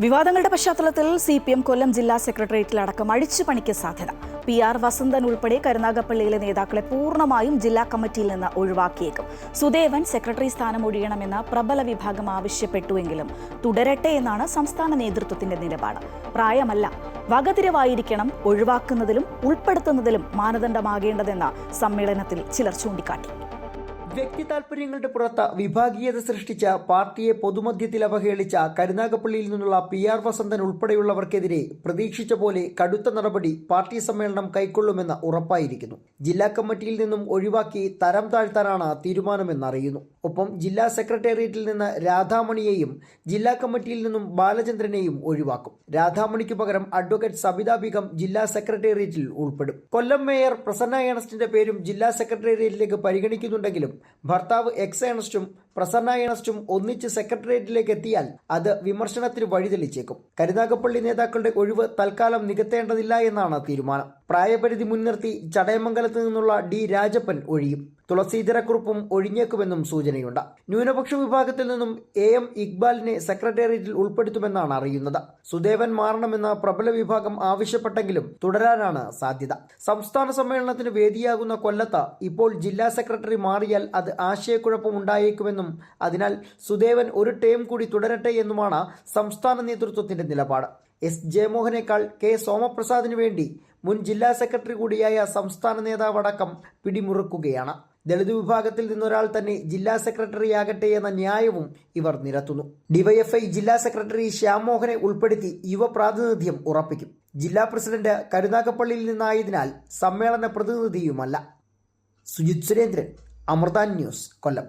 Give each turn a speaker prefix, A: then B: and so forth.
A: വിവാദങ്ങളുടെ പശ്ചാത്തലത്തിൽ C P M കൊല്ലം ജില്ലാ സെക്രട്ടേറിയറ്റിലടക്കം അഴിച്ചു പണിക്ക് സാധ്യത. പി ആർ വസന്തൻ ഉൾപ്പെടെ കരുനാഗപ്പള്ളിയിലെ നേതാക്കളെ പൂർണമായും ജില്ലാ കമ്മിറ്റിയിൽ നിന്ന് ഒഴിവാക്കിയേക്കും. സുദേവൻ സെക്രട്ടറി സ്ഥാനം ഒഴിയണമെന്ന് പ്രബല വിഭാഗം ആവശ്യപ്പെട്ടുവെങ്കിലും തുടരട്ടെ എന്നാണ് സംസ്ഥാന നേതൃത്വത്തിന്റെ നിലപാട്. പ്രായമല്ല. വകതിരവായിരിക്കണം ഒഴിവാക്കുന്നതിലും ഉൾപ്പെടുത്തുന്നതിലും മാനദണ്ഡമാകേണ്ടതെന്ന് സമ്മേളനത്തിൽ ചിലർ ചൂണ്ടിക്കാട്ടി.
B: വ്യക്തി താൽപര്യങ്ങളുടെ പുറത്ത് വിഭാഗീയത സൃഷ്ടിച്ച പാർട്ടിയെ പൊതുമധ്യത്തിൽ അവഹേളിച്ച കരുനാഗപ്പള്ളിയിൽ നിന്നുള്ള പി ആർ വസന്തൻ ഉൾപ്പെടെയുള്ളവർക്കെതിരെ പ്രതീക്ഷിച്ച പോലെ കടുത്ത നടപടി പാർട്ടി സമ്മേളനം കൈക്കൊള്ളുമെന്ന് ഉറപ്പായിരിക്കുന്നു. ജില്ലാ കമ്മിറ്റിയിൽ നിന്നും ഒഴിവാക്കി തരം താഴ്ത്താനാണ് തീരുമാനമെന്നറിയുന്നു. ഒപ്പം ജില്ലാ സെക്രട്ടേറിയറ്റിൽ നിന്ന് രാധാമണിയെയും ജില്ലാ കമ്മിറ്റിയിൽ നിന്നും ബാലചന്ദ്രനെയും ഒഴിവാക്കും. രാധാമണിക്കു പകരം അഡ്വക്കേറ്റ് സബിത ബീഗം ജില്ലാ സെക്രട്ടേറിയറ്റിൽ ഉൾപ്പെടും. കൊല്ലം മേയർ പ്രസന്ന ഏണസ്റ്റിന്റെ പേരും ജില്ലാ സെക്രട്ടേറിയറ്റിലേക്ക് പരിഗണിക്കുന്നുണ്ടെങ്കിലും ഭർത്താവ് എക്സ് ഏണസ്റ്റും പ്രസന്ന ഏണസ്റ്റും ഒന്നിച്ച് സെക്രട്ടേറിയറ്റിലേക്ക് എത്തിയാൽ അത് വിമർശനത്തിന് വഴിതെളിച്ചേക്കും കരുനാഗപ്പള്ളി നേതാക്കളുടെ ഒഴിവ് തൽക്കാലം നികത്തേണ്ടതില്ല എന്നാണ് തീരുമാനം. പ്രായപരിധി മുൻനിർത്തി ചടയമംഗലത്ത് നിന്നുള്ള ഡി രാജപ്പൻ ഒഴിയും. തുളസീധരക്കുറുപ്പും ഒഴിഞ്ഞേക്കുമെന്നും സൂചനയുണ്ട്. ന്യൂനപക്ഷ വിഭാഗത്തിൽ നിന്നും എ എം ഇക്ബാലിനെ സെക്രട്ടേറിയറ്റിൽ ഉൾപ്പെടുത്തുമെന്നാണ് അറിയുന്നത്. സുദേവൻ മാറണമെന്ന് പ്രബല വിഭാഗം ആവശ്യപ്പെട്ടെങ്കിലും തുടരാനാണ് സാധ്യത. സംസ്ഥാന സമ്മേളനത്തിന് വേദിയാകുന്ന കൊല്ലത്ത് ഇപ്പോൾ ജില്ലാ സെക്രട്ടറി മാറിയാൽ അത് ആശയക്കുഴപ്പമുണ്ടായേക്കുമെന്നും അതിനാൽ സുദേവൻ ഒരു ടേം കൂടി തുടരട്ടെ എന്നുമാണ് സംസ്ഥാന നേതൃത്വത്തിന്റെ നിലപാട്. എസ് ജയമോഹനേക്കാൾ കെ സോമപ്രസാദിനു വേണ്ടി മുൻ ജില്ലാ സെക്രട്ടറി കൂടിയായ സംസ്ഥാന നേതാവടക്കം പിടിമുറുക്കുകയാണ്. ദളിത് വിഭാഗത്തിൽ നിന്നൊരാൾ തന്നെ ജില്ലാ സെക്രട്ടറിയാകട്ടെ എന്ന ന്യായവും ഇവർ നിരത്തുന്നു. ഡിവൈഎഫ്ഐ ജില്ലാ സെക്രട്ടറി ശ്യാംമോഹനെ ഉൾപ്പെടുത്തി യുവ പ്രാതിനിധ്യം ഉറപ്പിക്കും. ജില്ലാ പ്രസിഡന്റ് കരുനാഗപ്പള്ളിയിൽ നിന്നായതിനാൽ സമ്മേളന പ്രതിനിധിയുമല്ല. സുജിത് സുരേന്ദ്രൻ അമൃതാൻ ന്യൂസ് കൊല്ലം.